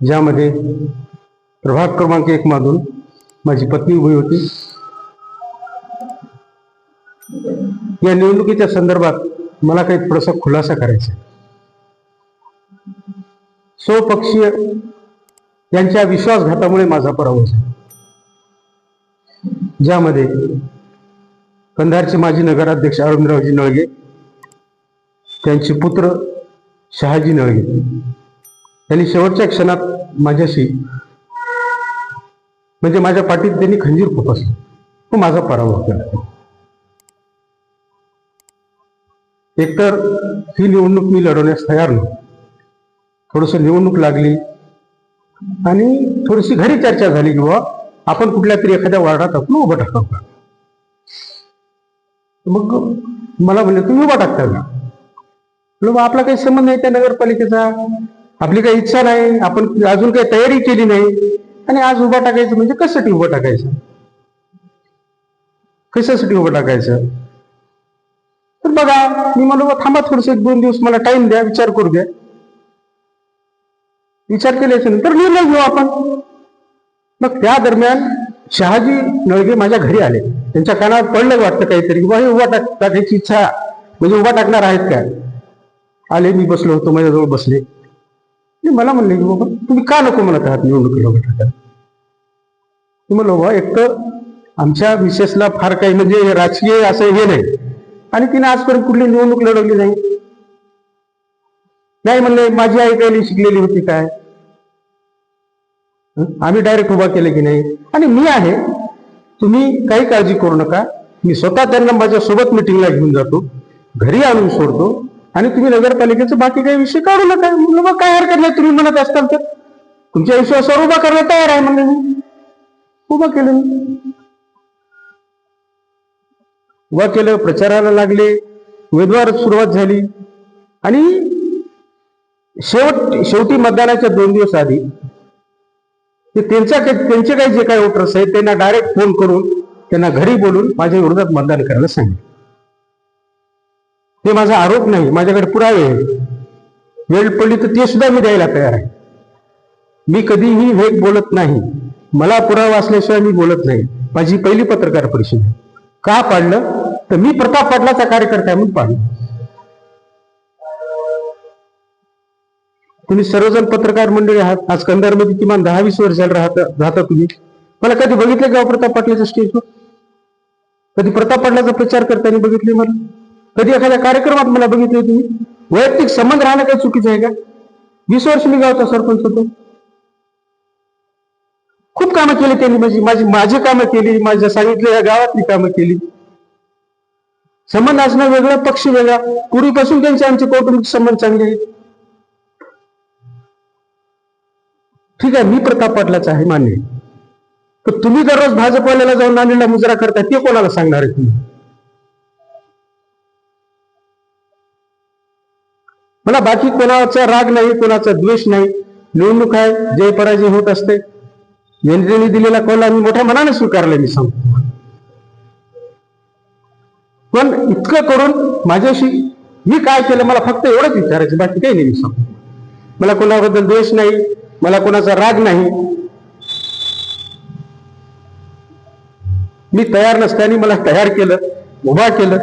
ज्यामध्ये प्रभाग क्रमांक एक मधून माझी पत्नी उभी होती. या निवडणुकीच्या संदर्भात मला काही थोडासा खुलासा करायचा स्वपक्षीय यांच्या विश्वासघातामुळे माझा पराभव झाला. ज्यामध्ये कंधारचे माजी नगराध्यक्ष अरविंदरावजी नळगे त्यांचे पुत्र शहाजी नळगे त्यांनी शेवटच्या क्षणात माझ्याशी म्हणजे माझ्या पाठीत त्यांनी खंजीर खुपसली. तो माझा पराभव केला. एकतर ही निवडणूक मी लढवण्यास तयार नव्हतो. थोडस निवडणूक लागली आणि थोडीशी घरी चर्चा झाली की बाबा आपण कुठल्या तरी एखाद्या वार्डात आपण उभं टाकावं का मग मला म्हणले तुम्ही उभा टाकता का? आपला काही संबंध नाही त्या नगरपालिकेचा. आपली काही इच्छा नाही आपण अजून काही तयारी केली नाही. आणि आज उभा टाकायचं म्हणजे कशासाठी उभं टाकायचं? कशासाठी उभं टाकायचं? तर बघा मी म्हणलो थांबा थोडस एक दोन दिवस मला टाइम द्या विचार करू द्या. विचार केल्याच्यानंतर निर्णय घेऊ आपण. मग त्या दरम्यान शहाजी नळगे माझ्या घरी आले. त्यांच्या कानावर पडलं वाटतं काहीतरी बा हे उभा टाक टाकायची इच्छा म्हणजे उभा टाकणार आहेत काय? आले मी बसलो होतो माझ्याजवळ बसले. आणि मला म्हणले की बाबा तुम्ही का नको म्हणत आहात निवडणुकीला उभं टाकायला मी बाबा एक तर आमच्या विशेषला फार काही म्हणजे राजकीय असं हे नाही. आणि तिने आजपर्यंत कुठली निवडणूक लढवली नाही. नाही म्हणले माझी आई काही शिकलेली होती काय? आम्ही डायरेक्ट उभा केले की नाही? आणि मी आहे. तुम्ही काही काळजी करू नका. मी स्वतः त्यांना माझ्या सोबत मिटिंगला घेऊन जातो. घरी आणून सोडतो. आणि तुम्ही नगरपालिकेचे बाकी काही विषय काढू नका. म्हणलं मग काय हरकत नाही तुम्ही म्हणत असताल तर. तुमच्या विश्वासावर उभा करायला तयार आहे म्हणलं मी. उभा केलं मी. उभा केलं प्रचाराला लागले उमेदवार सुरुवात झाली. आणि शेवट शेवटी मतदानाच्या दोन दिवस आधी ते त्यांच्या काही- त्यांचे काही जे काही वोटर्स आहेत त्यांना डायरेक्ट फोन करून त्यांना घरी बोलून माझ्या विरोधात मतदान करायला सांगितलं. ते माझा आरोप नाही माझ्याकडे पुरावे वेळ पडली तर ते सुद्धा मी द्यायला तयार आहे. मी कधीही हे बोलत नाही. मला पुरावा असल्याशिवाय मी बोलत नाही. माझी पहिली पत्रकार परिषद आहे. का पाडलं? तर मी प्रताप पाटलाचा कार्यकर्ता म्हणून पाडलं. तुम्ही सर्वजण पत्रकार मंडळी आहात? आज कंधारमध्ये किमान दहा वीस वर्षाला राहता राहता तुम्ही. मला कधी बघितलं का हो प्रताप पाटलाच्या स्टेजवर कधी प्रताप पाटलाचा प्रचार करताना बघितले मला? कधी एखाद्या कार्यक्रमात मला बघितले तुम्ही? वैयक्तिक संबंध राहणं काही चुकीचं आहे का? वीस वर्ष मी गावचा सरपंच होतो. खूप कामं केली त्यांनी माझी माझी माझी कामं केली माझ्या सांगितलेल्या गावातली कामं केली. संबंध असणं वेगळं पक्ष वेगळा. पूर्वीपासून त्यांचे आमचे कौटुंबिक संबंध चांगले आहेत. ठीक आहे मी प्रताप पाटलाचा आहे मान्य तर तुम्ही दररोज भाजपवाल्याला जाऊन नांदेडला मुजरा करता ते कोणाला सांगणार आहे तुम्ही? मला बाकी कोणाचा राग नाही कोणाचा द्वेष नाही. निवडणूक आहे जय पराजय होत असते. जनतेने दिलेला कौल आम्ही मोठ्या मनाने स्वीकारले मी सांगतो पण इतकं करून माझ्याशी मी काय केलं मला फक्त एवढंच विचारायचं बाकी काही नाही मी सांगतो. मला कोणाबद्दल द्वेष नाही मला कोणाचा राग नाही. मी तयार नसताना मला तयार केलं उभा केलं.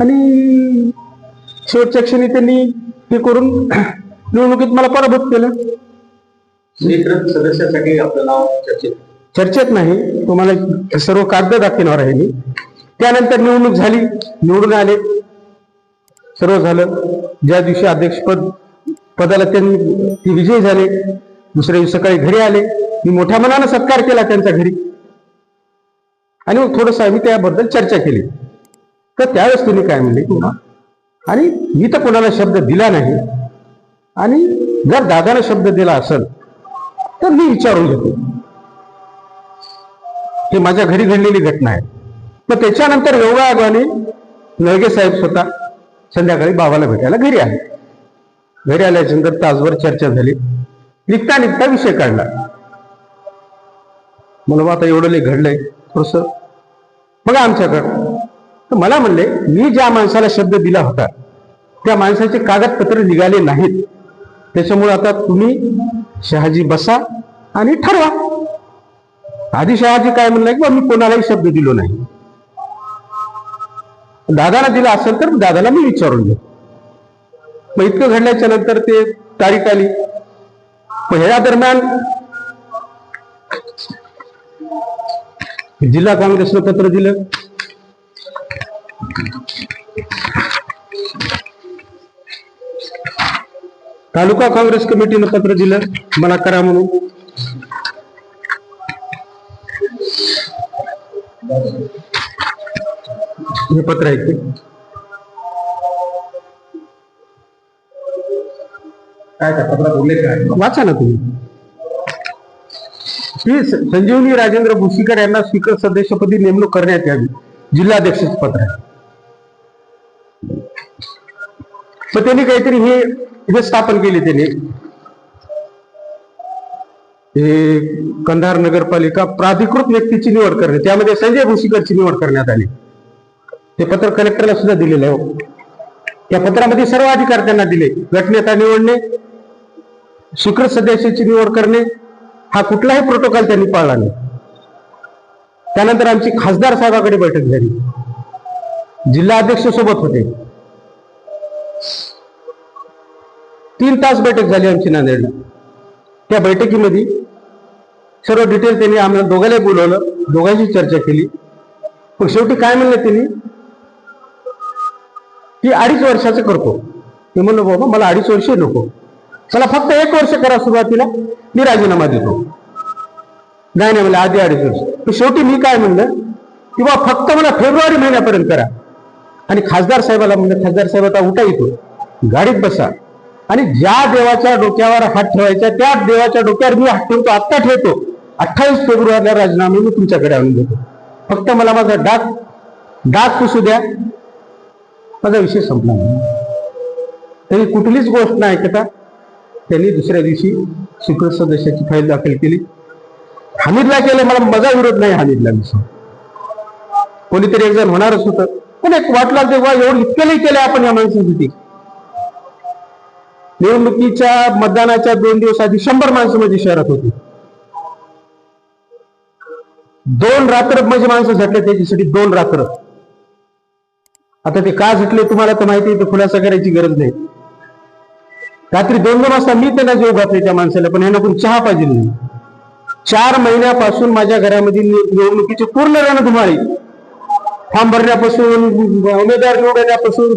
आणि शेवटच्या क्षणी त्यांनी हे करून निवडणुकीत मला पराभूत केलं. नियंत्रण सदस्यासाठी आपलं नाव चर्चेत. चर्चेत नाही तुम्हाला सर्व कागद दाखवणार आहे मी. त्यानंतर निवडणूक झाली निवडून आले. सर्व झालं. ज्या दिवशी अध्यक्षपद पदाला त्यांनी ते विजयी झाले दुसऱ्या दिवशी सकाळी घरी आले. मी मोठ्या मनानं सत्कार केला त्यांच्या घरी. आणि मग थोडस आम्ही त्याबद्दल चर्चा केली. तर त्यावेळेस तुम्ही काय म्हणले? आणि मी तर कोणाला शब्द दिला नाही. आणि जर दादाला शब्द दिला असेल तर मी विचारून घेतो. हे माझ्या घरी घडलेली घटना आहे. मग त्याच्यानंतर योगायोगाने नळगे साहेब स्वतः संध्याकाळी बाबाला भेटायला घरी आले. घरी आल्याच्यानंतर तासभर चर्चा झाली. निघता निघता विषय काढला. मला आता एवढं लय घडलंय थोडस. बघा आमच्याकडं. तर मला म्हणले मी ज्या माणसाला शब्द दिला होता त्या माणसाचे कागदपत्र निघाले नाहीत. त्याच्यामुळे आता तुम्ही शहाजी बसा आणि ठरवा. आधी शहाजी काय म्हणलं की मी कोणालाही शब्द दिलो नाही. दादाला दिला असेल तर दादाला मी विचारून घेऊ मग इतकं घडल्याच्या नंतर ते तारीख आली. ह्या दरम्यान जिल्हा काँग्रेसनं पत्र दिलं. तालुका काँग्रेस कमिटीनं पत्र दिलं. मला करा म्हणून. हे पत्र आहे ते. काय का पत्रात उल्लेख आहे? वाचा ना तुम्ही. ही संजीवनी राजेंद्र भुसीकर यांना स्पीकर सदस्यपदी नेमणूक करण्यात यावी. जिल्हाध्यक्ष पत्र आहे. मग त्यांनी काहीतरी हे तिथे स्थापन केली त्यांनी. हे कंधार नगरपालिका प्राधिकृत व्यक्तीची निवड करणे त्यामध्ये संजय भुशीकरची निवड करण्यात आली. ते पत्र कलेक्टरला सुद्धा दिलेलं आहे हो. त्या पत्रामध्ये सर्व अधिकार त्यांना दिले गटनेता निवडणे स्वीकृत सदस्याची निवड करणे हा कुठलाही प्रोटोकॉल त्यांनी पाळला नाही. त्यानंतर आमची खासदार साहेबाकडे बैठक झाली. जिल्हा अध्यक्ष सोबत होते. तीन तास बैठक झाली आमची नांदेडला. त्या बैठकीमध्ये सर्व डिटेल त्यांनी आम्हाला दोघांना बोलवलं दोघांची चर्चा केली. पण शेवटी काय म्हणलं त्यांनी? की अडीच वर्षाचं करतो. मी म्हणलो बाबा मला अडीच वर्ष नको. चला फक्त एक वर्ष करा सुरुवातीला. मी राजीनामा देतो. नाही नाही मला आधी अडीच वर्ष. पण शेवटी मी काय म्हणलं? की बा फक्त मला फेब्रुवारी महिन्यापर्यंत करा. आणि खासदार साहेबाला म्हणलं खासदार साहेब आता उठा येतो गाडीत बसा. आणि ज्या देवाच्या डोक्यावर हात ठेवायचा त्या देवाच्या डोक्यावर मी हात ठेवतो आत्ता ठेवतो. अठ्ठावीस फेब्रुवारीला राजीनामे मी तुमच्याकडे आणून देतो. फक्त मला माझा डाक डाक पुसू द्या. माझा विषय संपला तरी कुठलीच गोष्ट नाही ऐकता. त्यांनी दुसऱ्या दिवशी शुक्र सदस्याची फाईल दाखल केली. हमीदला केलं मला माझा विरोध नाही हमीदला विषय. कोणीतरी एक जण होणारच होतं. पण एक वाटला तेव्हा एवढं इतकं नाही केलं आपण या माणसांसाठी. निवडणुकीच्या मतदानाच्या दोन दिवस आधी शंभर माणसं माझी शहरात होती. दोन रात्र म्हणजे माणसं झटले त्याच्यासाठी दोन रात्र. आता ते का झटले तुम्हाला तर माहिती आहे, खुलासा करायची गरज नाही. रात्री दोन दोन वाजता मी त्यांना जेव घातले त्या माणसाला पण यांना कोण चहा पाहिजे नाही. चार महिन्यापासून माझ्या घरामध्ये नि- निवडणुकीची पूर्ण रणधुमाळी फॉर्म भरण्यापासून उमेदवार निवडण्यापासून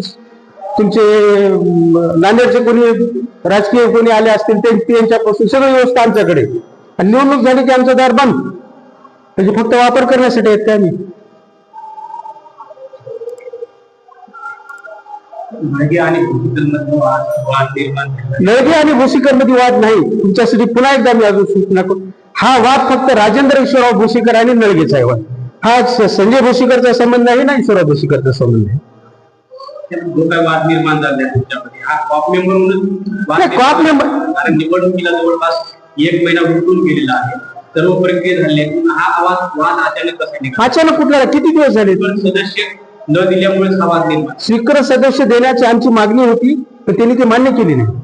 तुमचे नांदेडचे कोणी राजकीय कोणी आले असतील ते त्यांच्यापासून सगळी व्यवस्था आमच्याकडे आणि निवडणूक झाली की आमचा दार बंद. म्हणजे फक्त वापर करण्यासाठी आहेत का आम्ही? आणि. नळगे आणि भोसीकरमध्ये वाद नाही. तुमच्यासाठी पुन्हा एकदा मी अजून सूचना करतो. हा वाद फक्त राजेंद्र ईश्वरराव भोसीकर आणि नळगेचा आहे वाद हा संजय भोसीकरचा संबंध आहे ना ईश्वरराव भोसीकरचा संबंध आहे? जो काय वाद निर्माण झाला तुमच्यामध्ये हा कॉप मेंबरवरूनच वाद नाही, कॉप निर्माण मेंबर- झाला. कारण निवडणुकीला जवळपास एक महिना उलटून गेलेला आहे सर्व प्रक्रिया झाली आहे. हा आवाज वाद अचानक कसा निघाला अचानक कुठला किती दिवस झाले पण सदस्य न दिल्यामुळेच हा वाद निर्माण स्वीकृत सदस्य देण्याची आमची मागणी होती पण त्यांनी ती मान्य केली नाही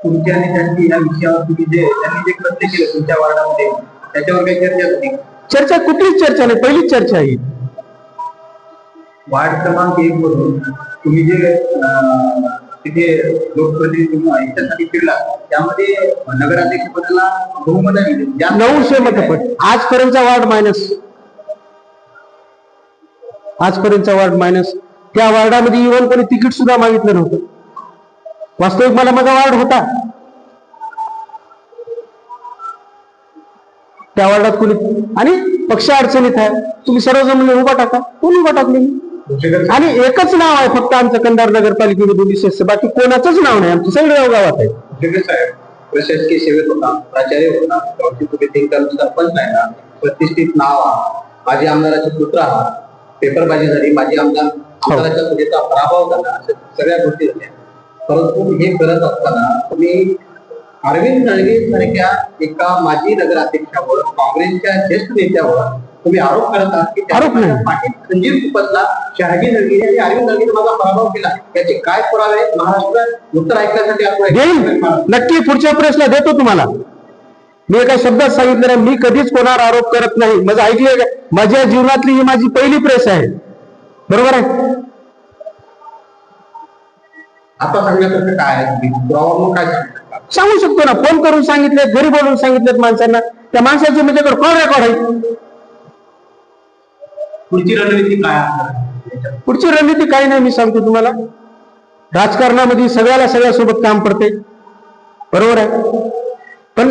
तुमच्या आणि त्यांची या विषयावर तुम्ही जे त्यांनी जे कृत्य केलं तुमच्या वार्डामध्ये त्याच्यावर काही चर्चा का? चर्चा कुठलीच चर्चा नाही पहिलीच चर्चा आहे. वार्ड क्रमांक एक मधून तुम्ही जे तिथे लोकप्रतिनिधी किंवा याच्यासाठी फिरला त्यामध्ये नगराध्यक्ष पदाला बहुमत ज्या नऊशे मतपट. आजपर्यंतचा वार्ड मायनस. आजपर्यंतचा वार्ड मायनस. त्या वार्डामध्ये इव्हन कोणी तिकीट सुद्धा मागितलं नव्हतं. वास्तविक मला माझा वार्ड होता. त्या वार्डात कोणी आणि पक्ष अडचणीत आहे. तुम्ही सर्वजण म्हणले उभा टाका. कोणी उभा टाकले? मी? आणि एकच नाव आहे फक्त आमचं कंधार नगरपालिकेमधून विशेष बाकी कोणाचंच नाव नाही. आमचं सगळे गावात आहे. प्रशासकीय सेवेत होता प्राचार्य होता सरपंच आहे ना प्रतिष्ठित नाव आहात माजी आमदाराचे पुत्र आहात. पेपरबाजी झाली माजी आमदार आमदाराच्या सुनेचा पराभव झाला अशा सगळ्या गोष्टी झाल्या. परंतु हे करत असताना तुम्ही अरविंद सारख्या एका माजी नगराध्यक्षावर काँग्रेसच्या ज्येष्ठ नेत्यावर तुम्ही आरोप करत आहात की आरोप नाही. त्यांनी पाटील खंजीर खुपसला शहाजी नलगिरी आणि अरविंद नलगिरी माझा पराभव केला. याचे काय पुरावे आहेत? महाराष्ट्र उत्तर ऐकण्यासाठी आपण देईन. नक्की पुढच्या प्रेसला देतो तुम्हाला. मी एका शब्दात सांगितलं नाही मी कधीच कोणावर आरोप करत नाही. माझं ऐकलंय का? माझ्या जीवनातली ही माझी पहिली प्रेस आहे. बरोबर आहे? आता सांगण्यासारखं काय आहे? तुम्ही पुरावा मग काय सांगू शकतो ना. फोन करून सांगितलेत घरी बोलून सांगितलेत माणसांना. त्या माणसाचे माझ्याकडे कॉल रेकॉर्ड आहे. पुढची रणनीती काय असणार? पुढची रणनीती काही नाही मी सांगतो तुम्हाला. राजकारणामध्ये सगळ्याला सगळ्यासोबत काम पडते बरोबर आहे? पण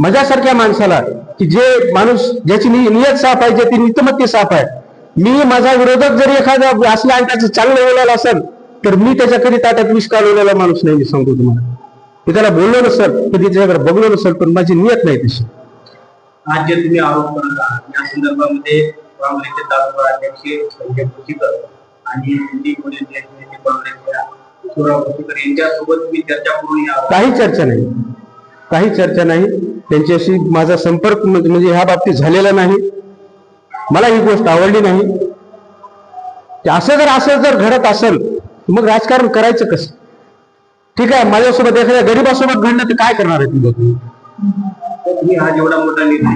माझ्यासारख्या माणसाला की जे माणूस ज्याची नियत साफ आहे ज्याची नीतिमत्ती साफ आहे मी माझा विरोधक जरी एखादा असला आणि त्याचं चांगलं बोलायला असेल तर मी त्याच्या कधी ताटात विष कालवलेला माणूस नाही मी सांगतो तुम्हाला. मी त्याला बोललो नसेल कधी त्याच्याकडे बघलो नसेल पण माझी नियत नाही तशी. आज जे तुम्ही आरोप करत आहात या संदर्भामध्ये काँग्रेसचे तालुका अध्यक्ष संजय भोसीकर आणि ज्येष्ठ नेते काँग्रेसच्या यांच्यासोबत चर्चा करून या काही चर्चा नाही. काही चर्चा नाही. त्यांच्याशी माझा संपर्क म्हणजे ह्या बाबतीत झालेला नाही. मला ही गोष्ट आवडली नाही. असं जर असं जर घडत असेल मग राजकारण करायचं कसं? ठीक आहे माझ्यासोबत एखाद्या गरीबासोबत घडलं तर काय करणार आहे तुम्ही हा जेवढा मोठा निर्णय